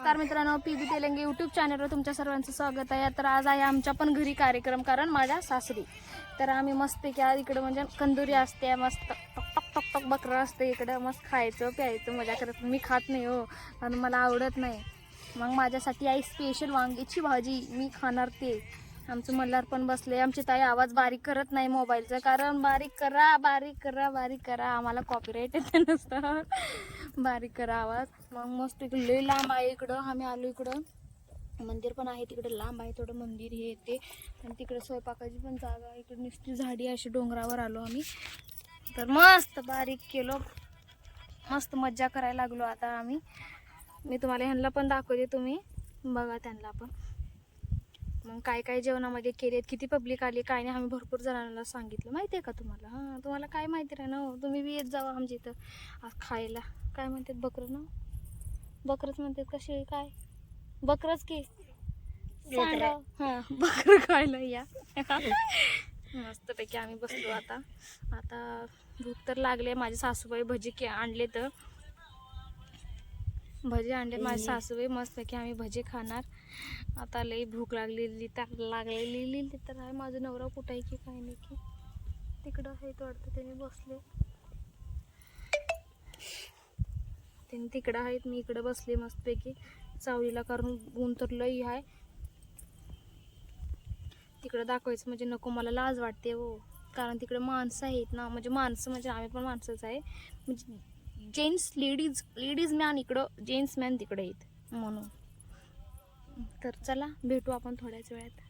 नमस्कार मित्रांनो पी बी तेलंगे यूट्यूब चॅनलवर तुमच्या सर्वांचं स्वागत आहे. तर आज आहे आमच्या पण घरी कार्यक्रम कारण माझ्या सासरी. तर आम्ही मस्त की आज इकडं म्हणजे कंदुरी असते मस्त टक टक टक टक बकरं असते इकडं मस्त खायचं प्यायचं मजा करत मी खात नाही हो आणि मला आवडत नाही. मग माझ्यासाठी आई स्पेशल वांग्याची भाजी मी खाणार ते. आमचं मल्हार पण बसले. आमची ताई आवाज बारीक करत नाही मोबाईलचा कारण बारीक करा बारीक करा बारीक करा. आम्हाला कॉपीराईट येते नसतं. बारीक करा आवाज. मग मस्त इकडे लय लांब आहे इकडं. आम्ही आलो इकडं. मंदिर पण आहे तिकडे लांब आहे. थोडं मंदिर हे ते. आणि तिकडे स्वयंपाकाची पण जागा आहे. इकडे नुसती झाडी अशी डोंगरावर आलो आम्ही. तर मस्त बारीक केलो. मस्त मज्जा करायला लागलो आता आम्ही. मी तुम्हाला ह्यांना पण दाखवते तुम्ही. बघा त्यांना पण. मग काय काय जेवणामध्ये केलेत किती पब्लिक आली काय नाही आम्ही भरपूर जणांना सांगितलं. माहिती आहे का तुम्हाला? हां तुम्हाला काय माहिती राह ना? तुम्ही बी येत जावा आमच्या इथं. आज खायला. काय म्हणतात बकरं ना बकरच म्हणतात कसे काय? बकरच की. सांगा. हां बकरं खायला या. मस्तपैकी आम्ही बसलो आता. आता भूक तर लागले माझे सासूबाई भजी के आणले तर भजी आणले. माझे सासूबाई मस्तपैकी आम्ही भजी खाणार. आता लई भूक लागलेली तर लागलेली तर आहे माझं नवरा कुठं आहे की काय नाही की. तिकडं आहे वाटतं त्याने बसले. त्यांनी तिकडं आहेत मी इकडं बसले मस्तपैकी. चावलीला कारण ऊन तर लई आहे तिकडं दाखवायचं म्हणजे नको मला लाज वाटते हो. कारण तिकडे माणसं आहेत ना म्हणजे माणसं म्हणजे आम्ही पण माणसंच आहे. म्हणजे जेंट्स लेडीज लेडीज मॅन इकडं जेंट्स मॅन तिकडे आहेत म्हणून. तर चला भेटू आपण थोड्याच वेळात.